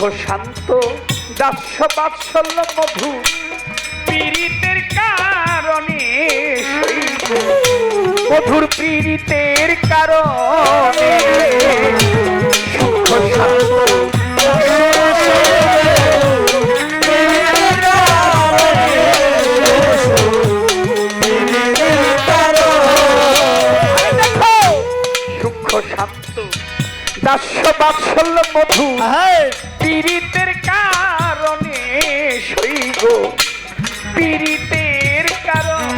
সূক্ষ্ম শান্ত দাস্য বাৎসল্য মধু। পীড়িতের কারণে। মধুর পীড়িতের কারণে দেখো, সূক্ষ্ম শান্ত দাস্য বাৎসল্য মধু। পীড়িতের কারণে সইগো পীড়িতের কারণ।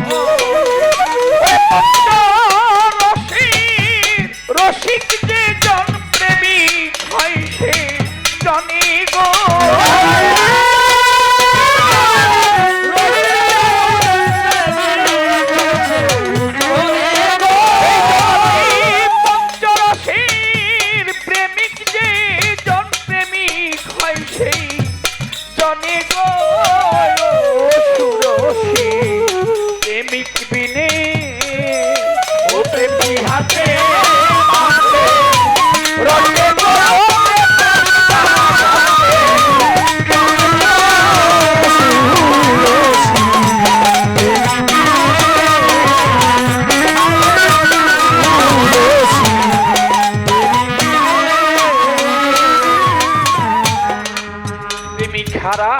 হারা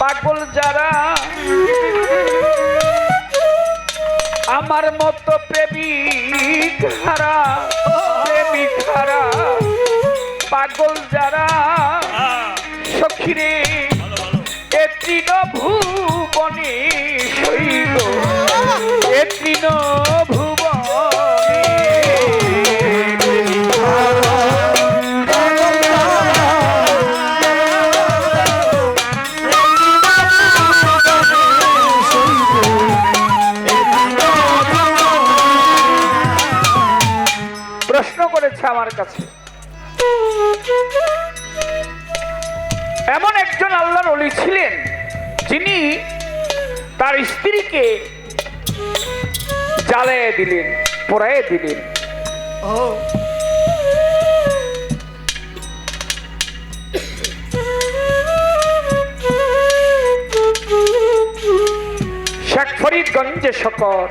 পাগল যারা, আমার মতো প্রেমিক হারা প্রেমিক হারা পাগল যারা, সখিরে, এ ভুবনে শৈল, এ কাছে। এমন একজন আল্লাহর অলি ছিলেন যিনি তার স্ত্রীকে জ্বালাইয়ে দিলেন পোড়াইয়ে দিলেন। শেখ ফরিদগঞ্জে শকর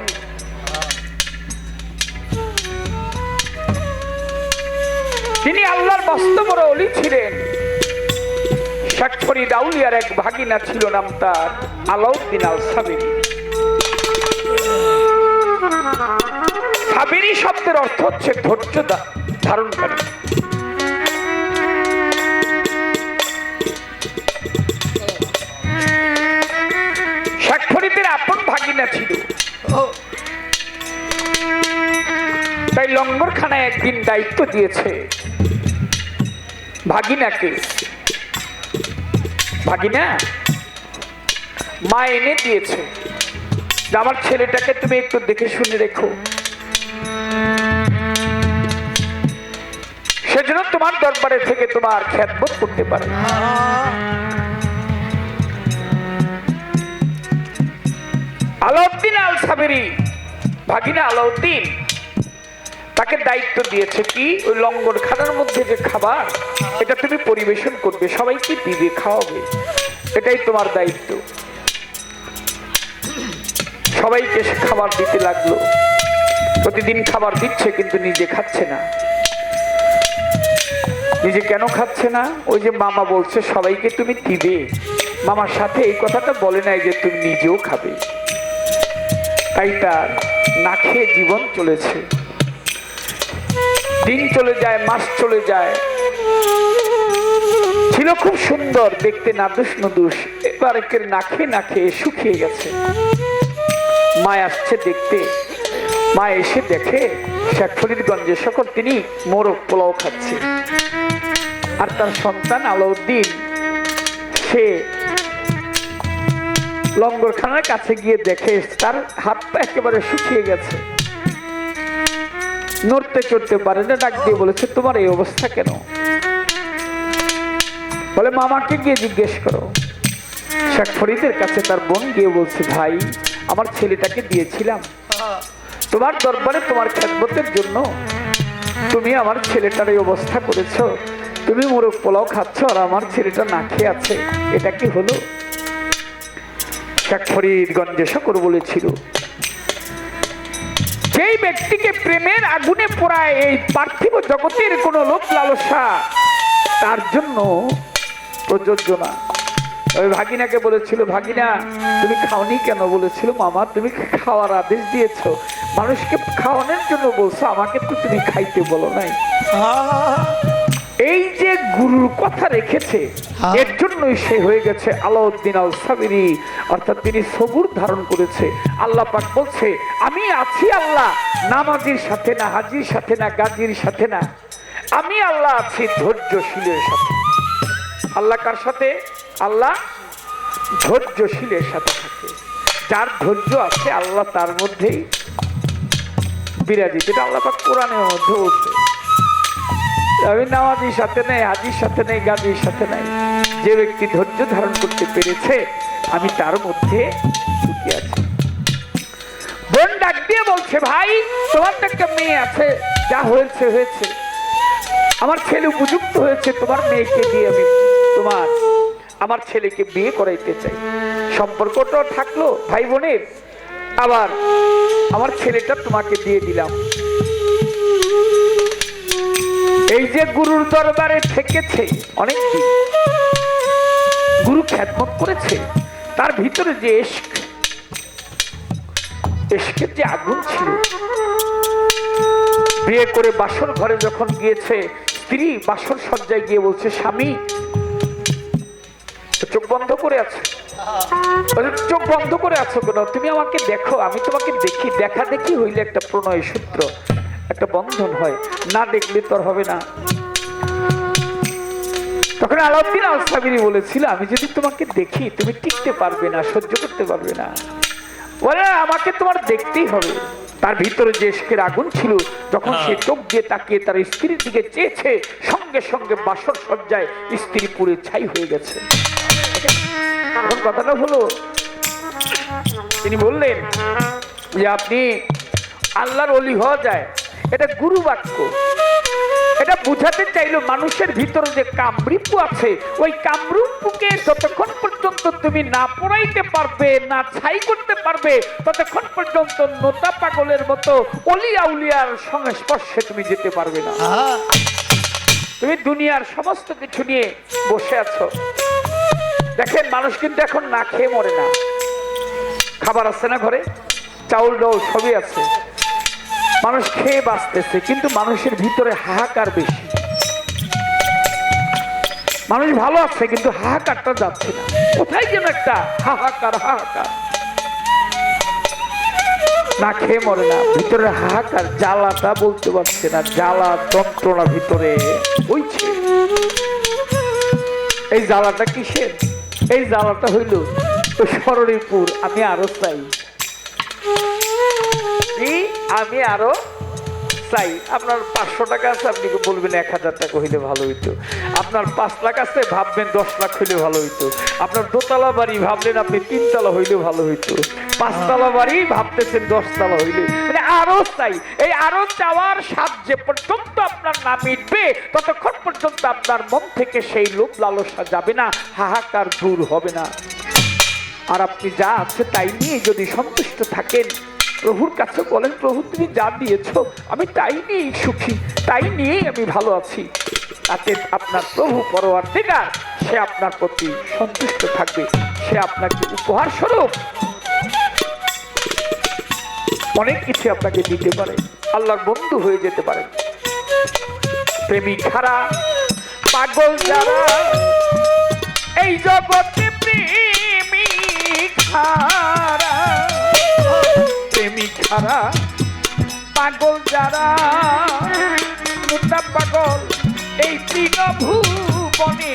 তিনি আল্লাহর মস্ত বড় অলি ছিলেন। শেখ ফরিদ আউলিয়ার এক ভাগিনা ছিল নাম তার আলাউদ্দিন আল সাবিরি সাবিরি শব্দের অর্থ হচ্ছে ধৈর্য ধারণকারী শেখ আপন ভাগিনা ছিল। তাই লঙ্গরখানায় একদিন দায়িত্ব দিয়েছে। ভাগিনাকে ভাগিনা? মা এনে দিয়েছে। আমার ছেলেটাকে তুমি একটু দেখে শুনে রেখো। সেজন্য তোমার দরবারে থেকে তোমার খ্যাতবোধ করতে পারে। আলাউদ্দিন আল সাবেরি ভাগিনা আলাউদ্দিন। তাকে দায়িত্ব দিয়েছে কি? ওই লঙ্গর খানার মধ্যে যে খাবার, এটা তুমি পরিবেশন করবে, সবাইকে দিবে, খাওয়াবে। এটাই তোমার দায়িত্ব। সবাইকে সে খাবার দিতে লাগল। প্রতিদিন খাবার দিচ্ছে, কিন্তু নিজে খাচ্ছে না। নিজে কেন খাচ্ছে না? ওই যে মামা বলছে, সবাইকে তুমি দিবে। মামার সাথে এই কথাটা বলে নাই যে তুমি নিজেও খাবে। তাই তার না খেয়ে জীবন চলেছে। দিন চলে যায়, মাস চলে যায়। ছিল খুব সুন্দর দেখতে নাদুস নদুস এবার একের না খেয়ে না খেয়ে শুকিয়ে গেছে। মা আসছে দেখতে। মা এসে দেখে শেখ ফরিদগঞ্জে সকল তিনি মোরগ পোলাও খাচ্ছে। আর তার সন্তান আলাউদ্দিন, সে লঙ্গরখানার কাছে গিয়ে দেখে, তার হাত পা একেবারে শুকিয়ে গেছে। নড়তে চড়তে পারে না ডাক দিয়ে বলেছে, তোমার এই অবস্থা কেন? বলে, মামাকে গিয়ে জিজ্ঞেস করো। শেখ ফরিদের কাছে তার বোন গিয়ে বলছে, ভাই, আমার ছেলেটাকে দিয়েছিলাম। তোমার দরবারে তোমার খেদমতের জন্য। তুমি আমার ছেলেটার এই অবস্থা করেছ। তুমি মোরগ পোলাও খাচ্ছ আর আমার ছেলেটা না খেয়ে আছে। এটা কি হলো? শেখ ফরিদগঞ্জে শকর বলেছিল ব্যক্তিকে প্রেমের আগুনে পোড়ায় এই পার্থিব জগতের কোনো লোক লালসা। তার জন্য প্রযোজ্য না। ওই ভাগিনাকে বলেছিল, ভাগিনা, তুমি খাওনি কেন? বলেছিল, মামা, তুমি খাওয়ার আদেশ দিয়েছ। মানুষকে খাওয়ানোর জন্য বলছো, আমাকে তো তুমি খাইতে বলো নাই। এই যে গুরুর কথা রেখেছে হ্যাঁ। এর জন্যই সে হয়ে গেছে আলাউদ্দিন আল সাবিরি অর্থাৎ তিনি সবুর ধারণ করেছে। আল্লাহ পাক বলছে আমি আছি আল্লাহ নামাজির সাথে না হাজির সাথে না গাজির সাথে না। আমি আল্লাহ আছি ধৈর্যশীলের সাথে। আল্লাহ কার সাথে? আল্লাহ ধৈর্যশীলের সাথে থাকে। যার ধৈর্য আছে আল্লাহ তার মধ্যেই বিরাজিত। এটা আল্লাহ পাক কোরআনের মধ্যে বলছে। আমি নামাজির সাথে নেই হাজির সাথে নেই গাজির সাথে নাই। যে ব্যক্তি ধৈর্য ধারণ করতে পেরেছে, আমি তার মধ্যে সুখী আছি। বোন ডাক দিয়ে বলছে, ভাই, তোমার তো একটা মেয়ে আছে, যা হয়েছে হয়েছে। আমার ছেলে উপযুক্ত হয়েছে, তোমার মেয়েকে দিয়ে আমি, তোমার, আমার ছেলেকে বিয়ে করাইতে চাই। সম্পর্কটা থাকল ভাই বোনের আবার আমার ছেলেটা তোমাকে দিয়ে দিলাম। এই যে গুরুর দরবারে থেকেছে অনেক গুরু খ্যাতমত করেছে, তার ভিতরে যে এশকের যে আগুন ছিল, বিয়ে করে বাসর ঘরে যখন গিয়েছে, স্ত্রী বাসর সজ্জায় গিয়ে বলছে, স্বামী চোখ বন্ধ করে আছে? চোখ বন্ধ করে আছো কেন? তুমি আমাকে দেখো, আমি তোমাকে দেখি, দেখা দেখি হইলে একটা প্রণয় সূত্র একটা বন্ধন হয় না দেখলে তোর হবে না। তখন আলাউদ্দিন আল সাবিরি বলেছিল আমি যদি তোমাকে দেখি তুমি টিকতে পারবে না সহ্য করতে পারবে না। বলে আমাকে তোমার দেখতেই হবে। তার ভিতরে যে ইশকের আগুন ছিল যখন সে চোখ দিয়ে তাকিয়ে তার স্ত্রীর দিকে চেয়েছে সঙ্গে সঙ্গে বাসর সজ্জায় স্ত্রী পুরে ছাই হয়ে গেছে। এখন কথাটা হলো তিনি বললেন যে আপনি আল্লাহর অলি হওয়া যায় এটা গুরু বাক্য। এটা বুঝাতে চাইলো মানুষের ভিতরে যে কামরূপ আছে। ওই কামরূপকে যতক্ষণ পর্যন্ত তুমি না পড়াইতে পারবে না ছাই করতে পারবে ততক্ষণ পর্যন্ত নোতা পাগলের মতো অলিয়া উলিয়ার সংস্পর্শে তুমি যেতে পারবে না। তুমি দুনিয়ার সমস্ত কিছু নিয়ে বসে আছো। দেখেন মানুষ কিন্তু এখন না খেয়ে মরে না। খাবার আছে না ঘরে? চাউল ডাউল সবই আছে। মানুষ খেয়ে বাঁচতেছে, কিন্তু মানুষের ভিতরে হাহাকার বেশি। মানুষ ভালো আছে, কিন্তু হাহাকারটা যাচ্ছে না। কোথায় যেন একটা হাহাকার হাহাকার। না খেয়ে মরে না, ভিতরে হাহাকার, জ্বালাটা বলতে পারছে না, জ্বালা যন্ত্রণা ভিতরে বইছে। এই জ্বালাটা কিসের? এই জ্বালাটা হইল তো সরণীপুর আমি আরও চাই। আমি আরও চাই। আপনার পাঁচশো টাকা আছে, আপনি বলবেন এক হাজার টাকা হইলে ভালো হইতো? আপনার পাঁচ লাখ আছে, ভাববেন দশ লাখ হইলে ভালো হইতো। আপনার দোতলা বাড়ি ভাবলেন আপনি তিনতলা হইলে ভালো হইতো। পাঁচতলা বাড়ি ভাবতেছেন দশতলা হইলে। মানে আরও চাই। এই আরও চাওয়ার স্বাদ যে পর্যন্ত আপনার না মিটবে, ততক্ষণ পর্যন্ত আপনার মন থেকে সেই লোভ লালসা যাবে না, হাহাকার দূর হবে না। আর আপনি যা আছে তাই নিয়ে যদি সন্তুষ্ট থাকেন প্রভুর কাছে বলেন, প্রভু, তুমি যা দিয়েছ, আমি তাই নিয়েই সুখী, তাই নিয়েই আমি ভালো আছি। তাতে আপনার প্রভু পরোয়ার দিগার সে আপনার প্রতি সন্তুষ্ট থাকবে, সে আপনাকে উপহার স্বরূপ অনেক কিছু আপনাকে দিতে পারে, আল্লাহর বন্ধু হয়ে যেতে পারে। প্রেমিক খারা পাগল যারা, এই জগতে প্রেমিক খারা প্রেমিক খারা পাগল যারা মুদ্রা পাগল এই তৃণ ভুবনে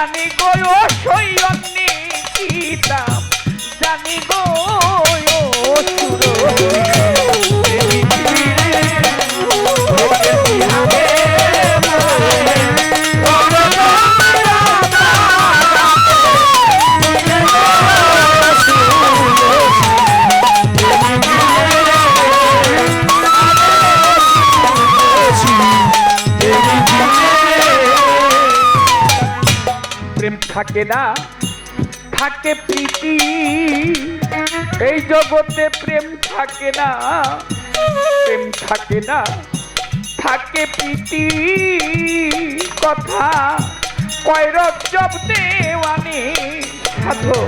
জানি গো সৈয়ন্নি কিতাব জানি গো প্রেম থাকে না, থাকে প্রীতি। এই জগতে প্রেম থাকে না, প্রেম থাকে না, থাকে প্রীতি। কথা কয় রজব দেওয়ানি, সাধু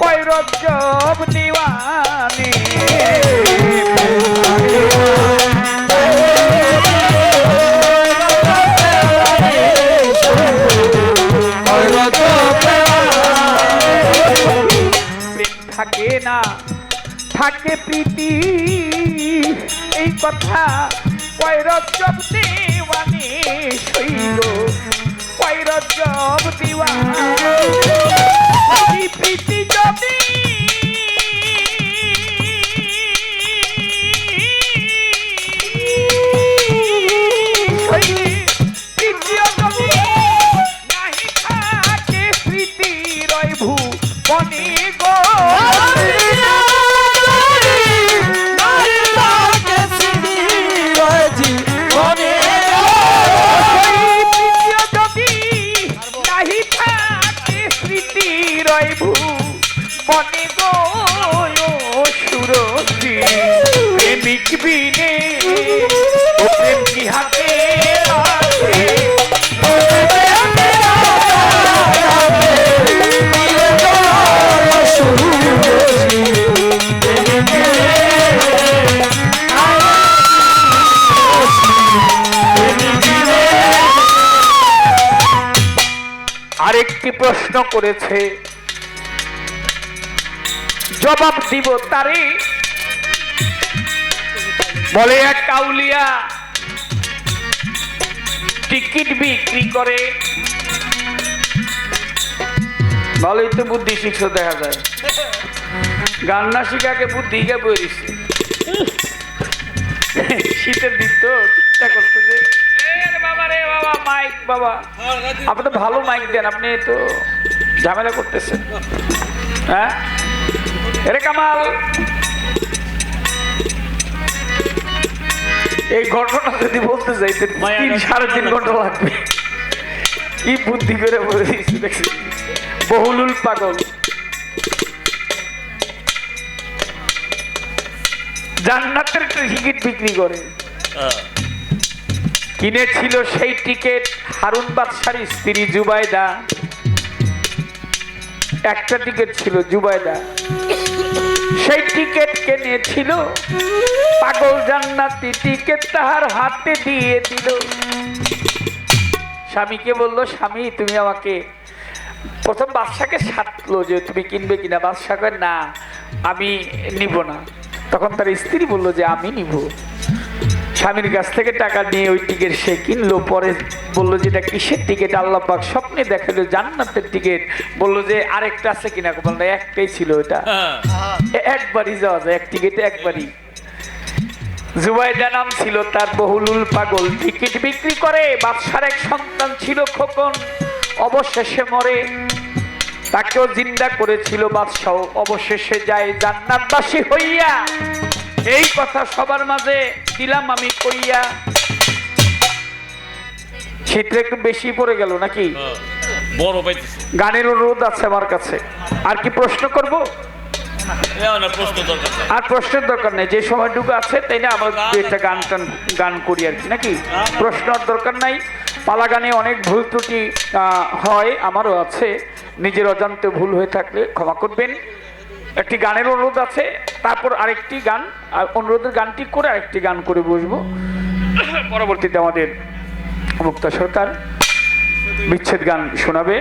কয় রজব দেওয়ানি। না। থাকে প্রীতি এই কথা কৈরজব দিওয়ানি শৈল কৈরজব দেওয়ানি। প্রীতি যদি আরেকটি প্রশ্ন করেছে জবাব দিব তারে বলে এক কাউলিয়া টিকিট বিক্রি করে। ভালোই তো বুদ্ধি শিখছ, দেখা যায়। গান না শিখাকে বুদ্ধি কে বইরিছে শীতের দিন তো, চিন্তা করছে যে। বাবা রে আপনি তো ভালো মাইক দেন, আপনি তো ঝামেলা করতেছেন। হ্যাঁ? এরে কামাল। এই ঘটনা যদি বলতে যাই তো তিন সাড়ে তিন ঘণ্টা লাগবে। কি বুদ্ধি করে বলে দিয়েছি বহুলুল পাগল। জান্নাতের টিকিট বিক্রি করে। কিনেছিল সেই টিকিট হারুন বাদশার স্ত্রী জুবাইদা একটা টিকিট ছিল জুবাইদা সেই টিকিট কিনেছিল? পাগল জান্নাতি টিকিট তাহার হাতে দিয়ে দিল। স্বামীকে বলল স্বামী তুমি আমাকে প্রথম বাদশাকে সাতলো যে তুমি কিনবে কিনা? বাদশা কয় না আমি নিব না। তখন তার স্ত্রী বলল যে আমি নিব। স্বামীর কাছ থেকে টাকা নিয়ে ওই টিকিট সে কিনলো। পরে বলল যে এটা কিসের টিকিট? আল্লাহ পাক স্বপ্নে দেখাল জান্নাতের টিকিট। বলল যে আরেকটা আছে কিনা বলল একটাই ছিল ওটা এ- একবারই যাওয়া যায় এক টিকিটে একবারই। জুবাইদা নাম ছিল তার বহুলুল পাগল। টিকিট বিক্রি করে বাদশার এক সন্তান ছিল খোকন। অবশেষে মরে। তাকেও জিন্দা করেছিল বাদশাহ অবশেষে যায় জান্নাতবাসী হইয়া। এই কথা সবার মাঝে দিলাম আমি কইয়া। শীতটা একটু বেশি পড়ে গেল নাকি? বড় পাইতেছে। গানের অনুরোধ আছে আমার কাছে। আর কি প্রশ্ন করব? আর প্রশ্নের দরকার নেই যে সময়টুকু আছে তাই না আমরা একটা গান টান গান করি আর কি নাকি? প্রশ্ন আর দরকার নাই। পালা গানে অনেক ভুল ত্রুটি হয় আমারও আছে। নিজের অজান্তে ভুল হয়ে থাকলে ক্ষমা করবেন। একটি গানের অনুরোধ আছে তারপর আরেকটি গান আর অনুরোধের গানটি করে আরেকটি গান করে বসবো। পরবর্তীতে আমাদের মুক্তা সরকার বিচ্ছেদ গান শোনাবে।